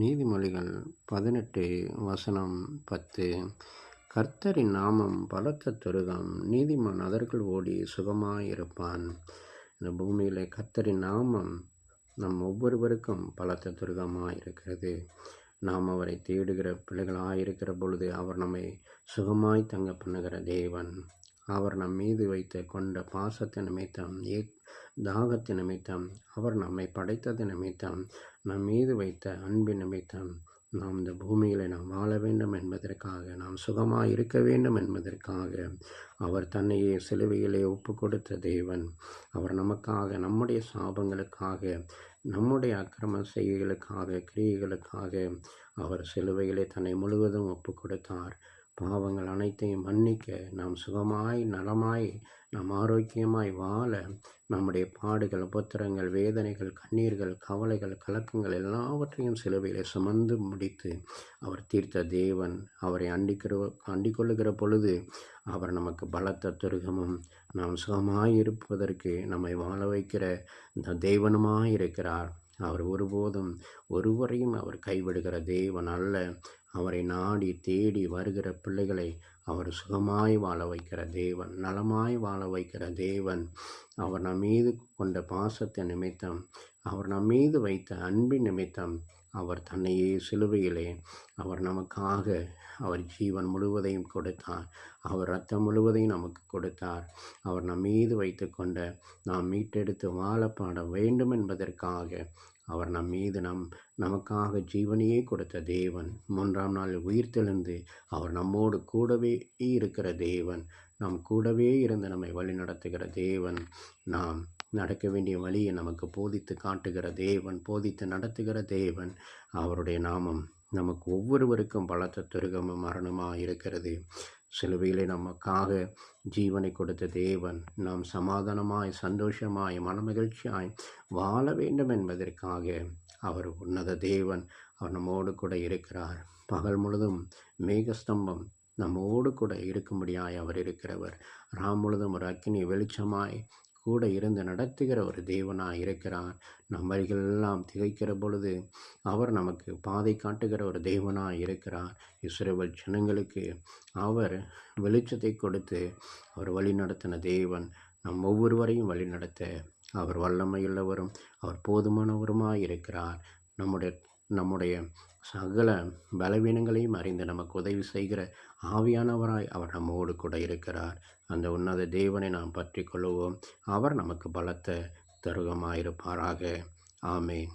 நீதிமொழிகள் பதினெட்டு வசனம் பத்து. கர்த்தரின் நாமம் பலத்த துருகம் நீதிமான் அதற்குள் ஓடி சுகமாயிருப்பான். இந்த பூமியில் கர்த்தரின் நாமம் நம் ஒவ்வொருவருக்கும் பலத்த துருகமாக இருக்கிறது நாம் அவரை தேடுகிற பிள்ளைகளாக இருக்கிற பொழுது அவர் நம்மை சுகமாய் தங்க பண்ணுகிற தேவன். அவர் நம் மீது வைத்து கொண்ட பாசத்தை நிமித்தம் ஏ தாகத்தின் நிமித்தம் அவர் நம்மை படைத்தது நிமித்தம் நம் மீது வைத்த அன்பு நிமித்தம் நாம் இந்த பூமியில் நாம் வாழ வேண்டும் என்பதற்காக நாம் சுகமாக இருக்க வேண்டும் என்பதற்காக அவர் தன்னையே சிலுவையிலே ஒப்பு கொடுத்த தேவன். அவர் நமக்காக நம்முடைய சாபங்களுக்காக நம்முடைய அக்கிரம செய்கைகளுக்காக கிரியைகளுக்காக அவர் சிலுவையிலே தன்னை முழுவதும் ஒப்பு கொடுத்தார் பாவங்கள் அனைத்தையும் மன்னிக்க நாம் சுகமாய் நலமாய் நாம் ஆரோக்கியமாய் வாழ நம்முடைய பாடுகள் உபத்திரங்கள் வேதனைகள் கண்ணீர்கள் கவலைகள் கலக்கங்கள் எல்லாவற்றையும் சிலுவையில் சுமந்து முடித்து அவர் தீர்த்த தேவன் அவரை அண்டிக்கிற அண்டிக்கொள்ளுகிற பொழுது அவர் நமக்கு பலத்த துருகமும் நாம் சுகமாய் இருப்பதற்கு நம்மை வாழ வைக்கிற இந்த தெய்வனுமாய் இருக்கிறார். அவர் ஒருபோதும் ஒருவரையும் அவர் கைவிடுகிற தேவன் அல்ல. அவரை நாடி தேடி வருகிற பிள்ளைகளை அவர் சுகமாய் வாழ வைக்கிற தேவன் நலமாய் வாழ வைக்கிற தேவன். அவர் நம் மீது கொண்ட பாசத்தை நிமித்தம் அவர் நம் மீது வைத்த அன்பின் நிமித்தம் அவர் தன்னையே சிலுவையிலே அவர் நமக்காக அவர் ஜீவன் முழுவதையும் கொடுத்தார். அவர் ரத்தம் முழுவதையும் நமக்கு கொடுத்தார். அவர் நம் மீது வைத்து கொண்ட நாம் மீட்டெடுத்து வாழப்பாட வேண்டும் என்பதற்காக அவர் நம் மீது நம் நமக்காக ஜீவனையே கொடுத்த தேவன். மூன்றாம் நாள் உயிர்த்தெழுந்து அவர் நம்மோடு கூடவே இருக்கிற தேவன். நம் கூடவே இருந்து நம்மை வழி நடத்துகிற தேவன். நாம் நடக்க வேண்டிய வழியை நமக்கு போதித்து காட்டுகிற தேவன் போதித்து நடத்துகிற தேவன். அவருடைய நாமம் நமக்கு ஒவ்வொருவருக்கும் பலத்த துருகமும் மரணமாக இருக்கிறது சிலுவையிலே நமக்காக ஜீவனை கொடுத்த தேவன் நாம் சமாதானமாய் சந்தோஷமாய் மனமகிழ்ச்சியாய் வாழ வேண்டும் என்பதற்காக அவர் உன்னத தேவன். அவர் நம்மோடு கூட இருக்கிறார். பகல் முழுதும் மேகஸ்தம்பம் நம்மோடு கூட இருக்கும்படியாய் அவர் இருக்கிறவர். ராம் முழுதும் ஒரு அக்கினி வெளிச்சமாய் கூட இருந்து நடத்துகிற ஒரு தேவனாக இருக்கிறார். நம்ம எல்லாம் திகைக்கிற பொழுது அவர் நமக்கு பாதை காட்டுகிற ஒரு தேவனாக இருக்கிறார். இஸ்ரேவல் ஜனங்களுக்கு அவர் வெளிச்சத்தை கொடுத்து அவர் வழி நடத்தின தேவன் நம் ஒவ்வொருவரையும் வழி நடத்த அவர் வல்லமையுள்ளவரும் அவர் போதுமானவருமாக இருக்கிறார். நம்முடைய நம்முடைய சகல பலவீனங்களையும் அறிந்து நமக்கு உதவி செய்கிற ஆவியானவராய் அவர் நம்மோடு கூட இருக்கிறார். அந்த உன்னத தேவனை நாம் பற்றி கொள்வோம் அவர் நமக்கு பலத்த தருகமாயிருப்பாராக. ஆமேன்.